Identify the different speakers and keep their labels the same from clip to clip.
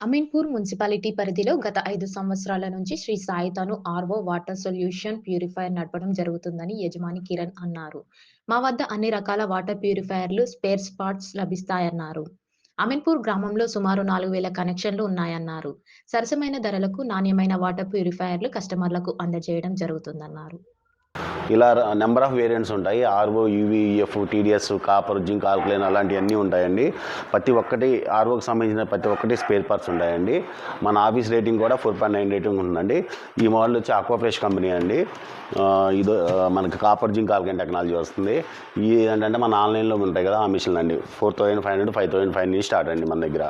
Speaker 1: Ameenpur municipality పరిధిలో గత ఐదు సంవత్సరాల నుంచి శ్రీ సాయితను ఆర్వో వాటర్ సొల్యూషన్ ప్యూరిఫైయర్ నడపడం జరుగుతుందని యజమాని కిరణ్ అన్నారు. మా వద్ద అన్ని రకాల వాటర్ ప్యూరిఫైయర్లు స్పేర్ స్పాట్స్ లభిస్తాయన్నారు. అమీన్పూర్ గ్రామంలో సుమారు నాలుగు వేల కనెక్షన్లు ఉన్నాయన్నారు. సరసమైన ధరలకు నాణ్యమైన వాటర్ ప్యూరిఫైయర్లు కస్టమర్లకు అందజేయడం జరుగుతుందన్నారు.
Speaker 2: ఇలా నెంబర్ ఆఫ్ వేరియంట్స్ ఉంటాయి. RO UVF TDS copper zinc alkaline అలాంటివన్నీ ఉంటాయండి. ప్రతి ఒక్కటి ఆర్ఓకి సంబంధించిన ప్రతి ఒక్కటి స్పేర్ పార్ట్స్ ఉంటాయండి. మన ఆఫీస్ రేటింగ్ కూడా ఫోర్ పాయింట్ నైన్ రేటింగ్ ఉందండి ఈ మోడల్ వచ్చి అక్వాఫ్రెష్ కంపెనీ అండి. ఇది మనకి కాపర్ జింక్ ఆల్కలైన్ టెక్నాలజీ వస్తుంది. ఇది ఏంటంటే మన ఆన్లైన్లో ఉంటాయి కదా ఆ మిషన్లు అండి. Four thousand five hundred five thousand five నుంచి స్టార్ట్ అండి మన దగ్గర.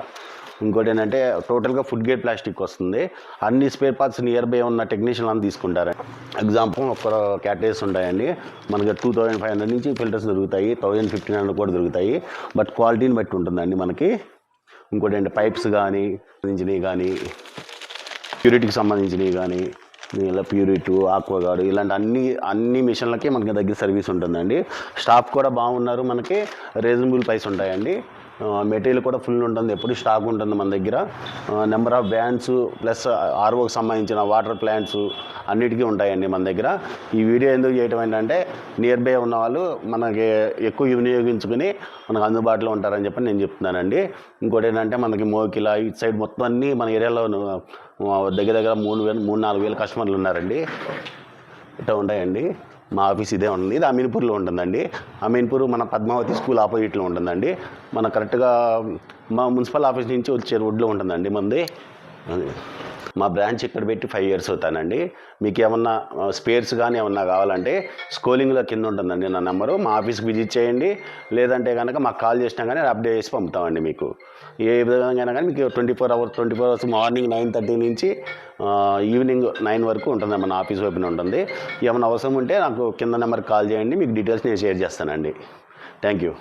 Speaker 2: ఇంకోటి ఏంటంటే టోటల్గా ఫుడ్ గ్రేడ్ ప్లాస్టిక్ వస్తుంది. అన్ని స్పేర్ పార్ట్స్ నియర్ బై ఉన్న టెక్నీషియన్ అని తీసుకుంటారు. ఎగ్జాంపుల్ ఒక క్యాటరీస్ ఉంటాయండి. మనకి టూ థౌజండ్ ఫైవ్ హండ్రెడ్ నుంచి ఫిల్టర్స్ దొరుకుతాయి. థౌజండ్ ఫిఫ్టీన్ హండ్రెడ్ కూడా దొరుకుతాయి. బట్ క్వాలిటీని బట్టి ఉంటుందండి మనకి. ఇంకోటి ఏంటి పైప్స్ కానీ సంబంధించినవి కానీ ప్యూరిటీకి సంబంధించినవి కానీ ఇలా ప్యూరిటు ఆక్వాగార్డు ఇలాంటి అన్ని అన్ని మిషన్లకి మనకి దగ్గర సర్వీస్ ఉంటుందండి. స్టాఫ్ కూడా బాగున్నారు మనకి. రీజనబుల్ ప్రైస్ ఉంటాయండి. మెటీరియల్ కూడా ఫుల్ ఉంటుంది. ఎప్పుడు స్టాక్ ఉంటుంది మన దగ్గర. నెంబర్ ఆఫ్ బ్యాండ్స్ ప్లస్ ఆర్ఓకి సంబంధించిన వాటర్ ప్లాంట్స్ అన్నిటికీ ఉంటాయండి మన దగ్గర. ఈ వీడియో ఎందుకు చేయటం ఏంటంటే నియర్ బై ఉన్న వాళ్ళు మనకి ఎక్కువ వినియోగించుకుని మనకు అందుబాటులో ఉంటారని చెప్పి నేను చెప్తున్నానండి. ఇంకోటి ఏంటంటే మనకి మోకిలా ఇటు సైడ్ మొత్తం అన్నీ మన ఏరియాలో దగ్గర దగ్గర మూడు వేలు మూడు నాలుగు వేల కస్టమర్లు ఉన్నారండి. ఇట్లా ఉంటాయండి. మా ఆఫీస్ ఇదే ఉంది ఇది అమీన్పూర్లో ఉంటుందండి. అమీన్పూర్ మన పద్మావతి స్కూల్ ఆపోజిట్లో ఉంటుందండి. మన కరెక్ట్గా మా మున్సిపల్ ఆఫీస్ నుంచి వచ్చే రోడ్లో ఉంటుందండి మంది మా బ్రాంచ్ ఇక్కడ పెట్టి ఫైవ్ ఇయర్స్ అవుతానండి. మీకు ఏమన్నా స్పేర్స్ కానీ ఏమన్నా కావాలంటే స్కోలింగ్లో కింద ఉంటుందండి నా నెంబరు. మా ఆఫీస్కి విజిట్ చేయండి. లేదంటే కనుక మాకు కాల్ చేసినా కానీ అప్డేట్ చేసి పంపుతామండి మీకు. ఏ విధంగా కానీ మీకు twenty four hours twenty four hours morning nine thirty నుంచి ఈవినింగ్ నైన్ వరకు ఉంటుంది మన ఆఫీస్ ఓపెన్ ఉంటుంది. ఏమైనా అవసరం ఉంటే నాకు కింద నెంబర్కి కాల్ చేయండి. మీకు డీటెయిల్స్ నేను షేర్ చేస్తానండి. Thank you